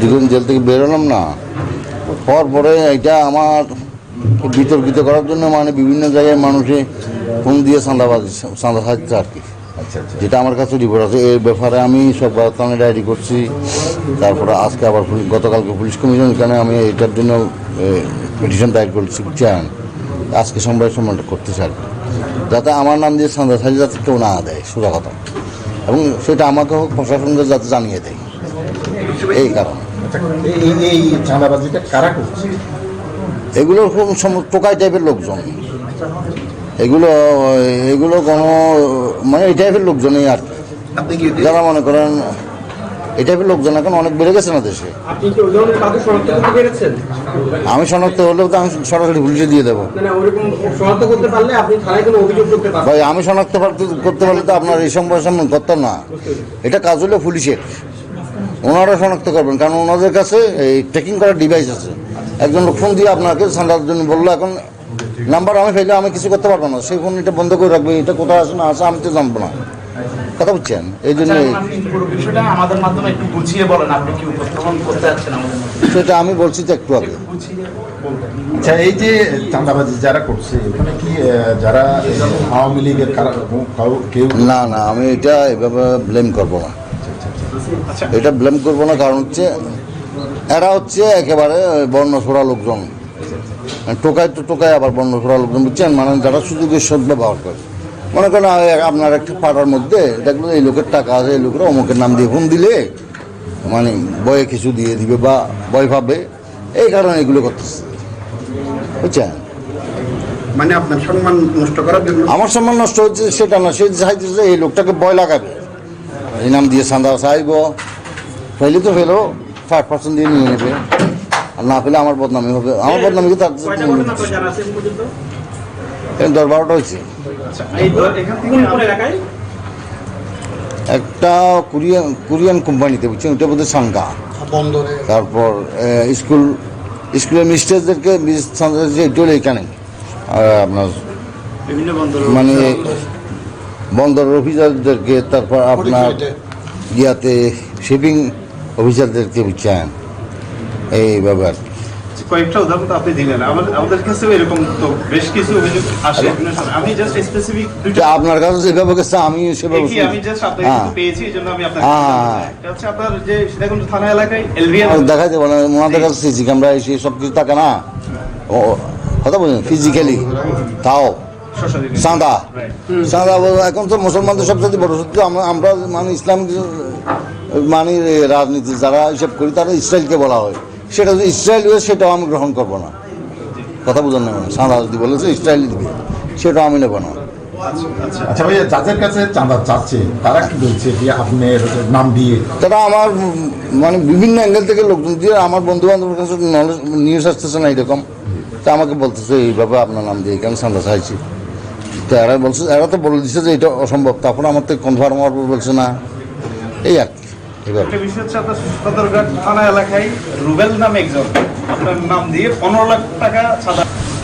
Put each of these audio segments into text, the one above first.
দীর্ঘদিন জেল থেকে বেরোলাম না। পর পরে এটা আমার বিতর্কিত করার জন্য মানে বিভিন্ন জায়গায় মানুষে ফোন দিয়ে চাঁদাবাজি চাঁদা খাচ্ছে আর কি। আচ্ছা আচ্ছা। যেটা আমার কাছে রিপোর্ট আছে। এর ব্যাপারে আমি সব থানায় ডায়েরি করছি। তারপরে আজকে আবার গতকালকে পুলিশ কমিশন এখানে আমি এটার জন্য পিটিশন দায়ের করছি চান আজকে সোমবার সম্মানটা করতেছি আর কি। যাতে আমার নাম দিয়ে চাঁদা সাজি যাতে কেউ না দেয় সোজা কথা। এবং সেটা আমাকে হোক প্রশাসনকে যাতে জানিয়ে দেয়। এই কারণ। এই- এই এই চাঁদাবাজিটা কারা করছে? এগুলো টোকাই টাইপের লোকজন। এগুলো এগুলো কোনো মানে এই টাইপের লোকজন লোকজনই আর কি। যারা মনে করেন এই টাইপের লোকজন এখন অনেক বেড়ে গেছে না দেশে? আমি শনাক্ত হলেও তো আমি সরাসরি পুলিশে দিয়ে দেবো। ওরকম শনাক্ত করতে পারলে আপনি থানায় কোনো অভিযোগ করতে পারবেন। ভাই আমি শনাক্ত করতে পারলে তো আপনার এই সম্পর্কে করতাম না। এটা কাজ হলো পুলিশের। ওনারা শনাক্ত করবেন কারণ ওনাদের কাছে এই ট্রেকিং করার ডিভাইস আছে। একজন লোক ফোন দিয়ে আপনাকে সান্দার জন্য বলল এখন নাম্বার আমি ফেলে আমি কিছু করতে পারব না। সেই ফোন এটা বন্ধ করে রাখবে এটা কোথায় আছে না আছে আমি তো জানব না। কথা বুঝছেন? এই জন্য আচ্ছা, আপনি পুরো বিষয়টা আমাদের মাধ্যমে একটু বুঝিয়ে বলেন আপনি কি উপস্থাপন করতে যাচ্ছেন আমাদের মধ্যে সেটা আমি বলছি তো একটু আগে। আচ্ছা এই যে চাঁদাবাজি যারা করছে ওখানে কি যারা আওয়ামী লীগের কেউ না না আমি এটা এভাবে ব্লেম করব না। আচ্ছা এটা ব্লেম করব না কারণ হচ্ছে এরা হচ্ছে একেবারে বর্ণছড়া লোকজন। টোকায় তো টোকায় আবার বর্ণছড়া লোকজন বুঝছেন? মানে যারা সুযোগের সদ ব্যবহার করে। মনে করেন আপনার একটা পাড়ার মধ্যে দেখল এই লোকের টাকা আছে এই লোকের অমুকের নাম দিয়ে ফোন দিলে মানে বয়ে কিছু দিয়ে দিবে বা ভয় পাবে এই কারণে এগুলো করতেছে। বুঝছেন? মানে আপনার সম্মান নষ্ট করার জন্য? আমার সম্মান নষ্ট হচ্ছে সেটা না সে চাইতেছে যে এই লোকটাকে ভয় লাগাবে। এই নাম দিয়ে চাঁদা চাইব ফেলে তো ফেলো ফাইভ পার্সেন্ট দিয়ে নিয়ে নেবে। আর না পেলে আমার বদনামি হবে। আমার বদনামি কি তার দশ বারোটা হয়েছে। আচ্ছা একটা কোরিয়ান কোরিয়ান কোম্পানিতে বুঝছেন? ওটা বোধহয় সাংকা তারপর স্কুল স্কুলের মিস্টারদেরকে এটা হলো এখানে। আপনার মানে বন্দর অফিসারদেরকে তারপর আপনার ইয়াতে শিপিং অফিসারদেরকে বুঝছেন এই ব্যাপার। কয়েকটা উদাহরণ তো আপনি দিলেন। আমাদের কাছেও এরকম তো বেশ কিছু অভিযোগ আসে। আমি জাস্ট স্পেসিফিক দুইটা আপনার কাছে যেভাবে গেছে আমি সেভাবে দেখি আমি জাস্ট আপনাকে হ্যাঁ। পেয়েছি এই জন্য আমি আপনাকে হ্যাঁ। এটা হচ্ছে আপনার যে সীতাকুণ্ড থানা এলাকায় এলভিএন দেখা যাবে না ওনাদের কাছে সিসি ক্যামেরা এসে সব কিছু থাকে না। ও কথা বলছেন ফিজিক্যালি তাও। চাঁদা চাঁদা বল- এখন তো মুসলমানদের সবচেয়ে বড় সত্যি আমরা মানে ইসলামিক মানে রাজনীতি যারা হিসেব করি তারা ইসরায়েলকে বলা হয়। সেটা যদি ইসরায়েল হয়ে সেটাও আমি গ্রহণ করব না। কথা বুঝেন না চাঁদা যদি বলেছে ইসরায়েল দিবে সেটাও আমি নেব না। আচ্ছা ভাইয়া যাদের কাছে চাঁদা চাচ্ছে তারা কি বলছে যে আপনার নাম দিয়ে? তারা আমার মানে বিভিন্ন অ্যাঙ্গেল থেকে লোকজন দিয়ে আমার বন্ধু বান্ধবের কাছে নলেজ নিউজ আসতেছে না এরকম। তা আমাকে বলতেছে এইভাবে আপনার নাম দিয়ে এখানে সান্দা চাইছি? তো এরা বলছে এরা তো বলে দিচ্ছে যে এটা অসম্ভব তারপর আমার তো কনফার্ম হওয়ার পর বলছে না। এই আর কি এবার। একটা বিষয় হচ্ছে আপনার সদরঘাট থানা এলাকায় রুবেল নামে একজন আপনার নাম দিয়ে পনেরো লাখ টাকা সাদা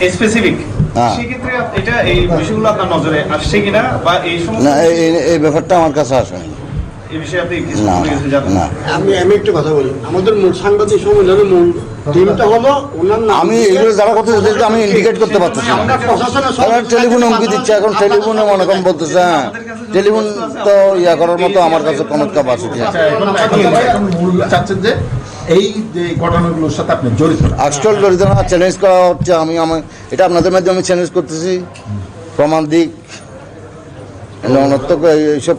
স্পেসিফিক হ্যাঁ। সেক্ষেত্রে এটা এই বিষয়গুলো আপনার নজরে আসছে কিনা বা এই সমস্ত না এই- এই- এই ব্যাপারটা আমার কাছে আসেনি এই বিষয়ে আপনি না। আমি আমি একটু কথা বলি। আমাদের মূল সাংবাদিক সম্মেলনের মূল আমি এগুলো যারা কথা বলছে আমি ইন্ডিকেট করতে পারতেছি না। টেলিফোনে হুমকি দিচ্ছে এখন টেলিফোনে মনে করেন বলতেছে হ্যাঁ টেলিফোন তো ইয়া করার মতো আমার কাছে কোনো ক্যাপাসিটি আছে আচ্ছা, মূল চাচ্ছেন যে এই যে ঘটনাগুলোর সাথে আপনি জড়িত আজকাল জড়িত না চ্যালেঞ্জ করা হচ্ছে আমি আমার এটা আপনাদের মাধ্যমে আমি চ্যালেঞ্জ করতেছি। প্রমাণ দিক অনর্থক এইসব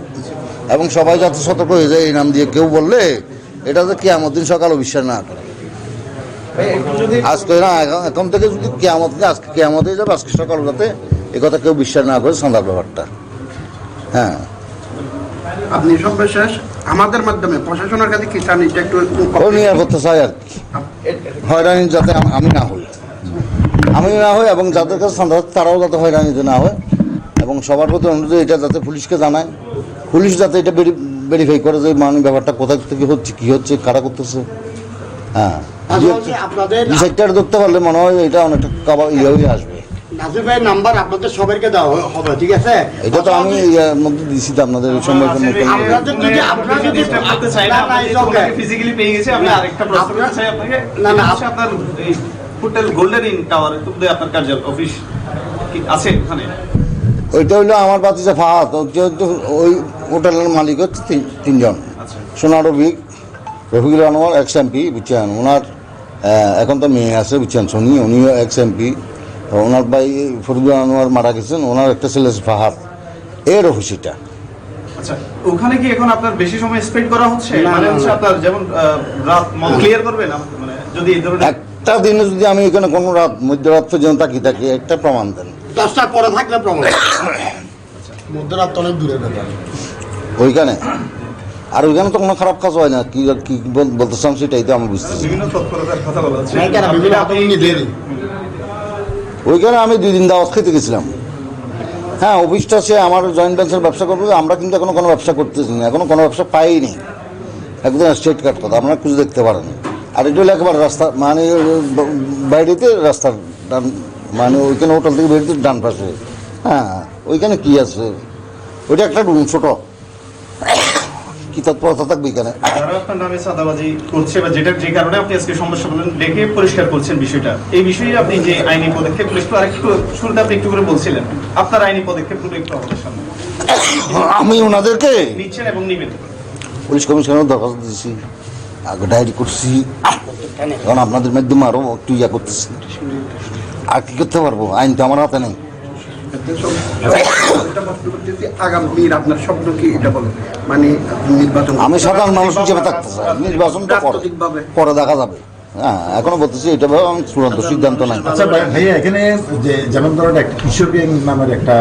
এবং সবাই যাতে সতর্ক হয়ে যায় এই নাম দিয়ে কেউ বললে এটা তো কেয়ামত দিন সকাল অবিশ্বাস না। করে আজকে না এখন- থেকে যদি কেয়ামত আজকে কেয়ামত হয়ে যাবে আজকে সকাল যাতে এ কথা কেউ বিশ্বাস না করে সন্ধ্যার ব্যাপারটা। হ্যাঁ। আপনি সর্বশেষ আমাদের মাধ্যমে প্রশাসনের কাছে কি চান এটা একটু ও নিরাপত্তা চাই আর কি। হয়রানি যাতে আমি না হই। আমি না হই এবং যাদের কাছে আছে তারাও যাতে হয়রানিতে না হয়। এবং সবার প্রতি অনুরোধ এটা যাতে পুলিশকে জানায়। পুলিশ যাতে এটা ভেরিফাই করে যে মানে ব্যাপারটা কোথা থেকে হচ্ছে কি হচ্ছে কারা করতেছে। হ্যাঁ। সাইডটা ধরতে পারলে মনে হয় এটা অনেকটা ইয়ে আসবে। নাম্বার আপনাদের সবাইকে দেওয়া হবে ঠিক আছে? এটা তো আমি এর মধ্যে দিছি তো আপনাদের সময় যদি- আপনারা যদি- করতে চাই না, না, না, আমরা it's যেহেতু okay. ওনাকে physically পেয়ে গেছি, আমি আরেকটা প্রশ্ন করতে চাই আপনাকে। না, না, আপনার হোটেল গোল্ডেন ইন টাওয়ার আপনার কার্যালয় অফিস কি আছে ওখানে ওইটা হইল আমার বাতিজা ফাহাদ যেহেতু ওই হোটেলের মালিক হচ্ছে তিন- তিনজন। আচ্ছা। সোনার রফিক রফিকুল আনোয়ার এক্স এমপি বুঝছেন ওনার এখন তো মেয়ে আছে বুঝছেন? সোনি উনিও এক্স এমপি ওনার ভাই ফরিদুল আনোয়ার মারা গেছেন ওনার একটা ছেলে আছে ফাহাদ। এর অফিস এটা আচ্ছা ওখানে কি এখন আপনার বেশি সময় স্পেন্ড করা হচ্ছে? মানে হচ্ছে আপনার যেমন রাত ক্লিয়ার করবেন মানে যদি এই ধরনের একটা দিনে যদি আমি এখানে কোনো রাত মধ্যরাত পর্যন্ত থাকি থাকি একটা প্রমাণ দেন। দশটার পরে থাকলে প্রমাণ। মধ্যরাত অনেক দূরে ওইখানে? আর ওইখানে তো কোনো খারাপ কাজ হয় না। কি কি বল- বলতে চান সেটাই তো আমি বুঝতেছি। ওইখানে আমি দুই দিন দাওয়াত খেতে গেছিলাম। হ্যাঁ অফিসটা সে আমার জয়েন্ট ভেঞ্চার ব্যবসা করবে আমরা কিন্তু এখনও কোনো ব্যবসা করতেছি না। এখনও কোনো ব্যবসা পাইনি। একদম স্ট্রেট কাট কথা আপনারা কিছু দেখতে পারেন। আর এটা হলো একেবারে রাস্তা মানে বাইরেতে রাস্তার ডান মানে ওইখানে হোটেল থেকে বেরোতে ডান পাশে। হ্যাঁ ওইখানে কী আছে? ওইটা একটা রুম ছোটো। কি তৎপরতা থাকবে এখানে? যারা আপনার নামে করছে বা যেটা যে কারণে আপনি আজকে সমস্যা ডেকে পরিষ্কার করছেন বিষয়টা। এই বিষয়ে আপনি যে আইনি পদক্ষেপ একটু আরেকটু শুরুতে আপনি একটু করে বলছিলেন আপনার আইনি পদক্ষেপগুলো একটু আমাদের সামনে। আমি ওনাদেরকে নিচ্ছেন এবং নিবেন পুলিশ কমিশনার দরখাস্ত দিয়েছি আগে ডায়েরি করছি। এখন আপনাদের মাধ্যমে আরও একটু ইয়া করতেছি। আর কি করতে পারব? আইন তো আমার হাতে নেই। আমি সাধারণ মানুষ হিসেবে থাকতে চাই। নির্বাচনটা পরে। দেখা যাবে। হ্যাঁ এখনও বলতেছি এটা আমি চূড়ান্ত সিদ্ধান্ত নাই। আচ্ছা ভাইয়া এখানে যে যেমন ধরেন একটা কৃষক নামের একটা